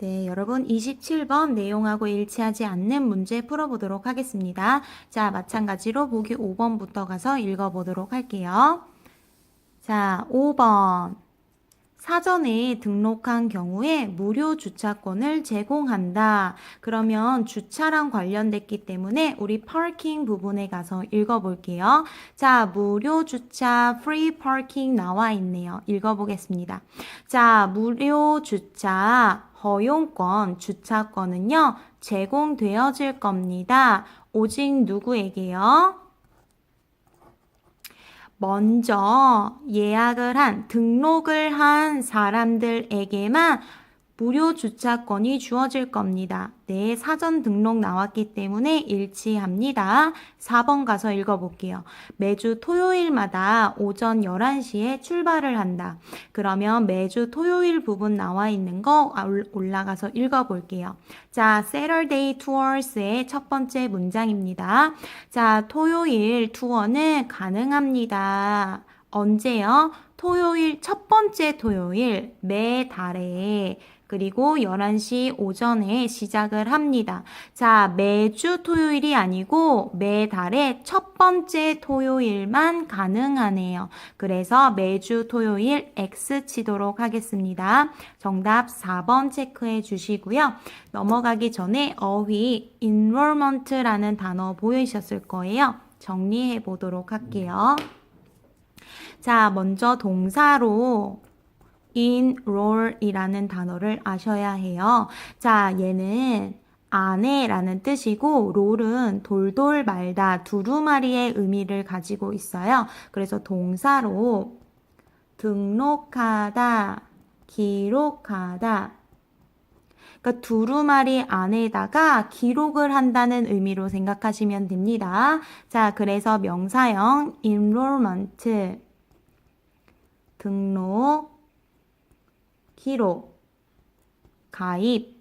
네, 여러분 27번 내용하고 일치하지 않는 문제 풀어보도록 하겠습니다. 자, 마찬가지로 보기 5번부터 가서 읽어보도록 할게요. 자, 5번. 사전에 등록한 경우에 무료 주차권을 제공한다. 그러면 주차랑 관련됐기 때문에 우리 파킹 부분에 가서 읽어볼게요. 자, 무료 주차, free parking 나와 있네요. 읽어보겠습니다. 자, 무료 주차 허용권, 주차권은요, 제공되어질 겁니다. 오직 누구에게요? 먼저 예약을 한, 등록을 한 사람들에게만 무료 주차권이 주어질 겁니다. 네, 사전 등록 나왔기 때문에 일치합니다. 4번 가서 읽어볼게요. 매주 토요일마다 오전 11시에 출발을 한다. 그러면 매주 토요일 부분 나와 있는 거 올라가서 읽어볼게요. 자, Saturday Tours의 첫 번째 문장입니다. 자, 토요일 투어는 가능합니다. 언제요? 토요일, 첫 번째 토요일, 매 달에 그리고 11시 오전에 시작을 합니다. 자, 매주 토요일이 아니고 매 달의 첫 번째 토요일만 가능하네요. 그래서 매주 토요일 X 치도록 하겠습니다. 정답 4번 체크해 주시고요. 넘어가기 전에 어휘 enrollment라는 단어 보이셨을 거예요. 정리해 보도록 할게요. 자, 먼저 동사로 enroll이라는 단어를 아셔야 해요. 자, 얘는 안에라는 뜻이고 롤은 돌돌 말다 두루마리의 의미를 가지고 있어요. 그래서 동사로 등록하다, 기록하다. 그러니까 두루마리 안에다가 기록을 한다는 의미로 생각하시면 됩니다. 자, 그래서 명사형 enrollment 등록 기록, 가입.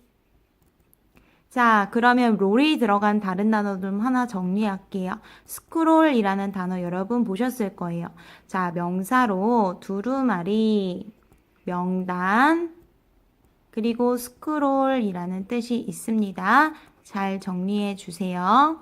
자, 그러면 롤이 들어간 다른 단어 좀 하나 정리할게요. 스크롤이라는 단어 여러분 보셨을 거예요. 자, 명사로 두루마리, 명단, 그리고 스크롤이라는 뜻이 있습니다. 잘 정리해 주세요.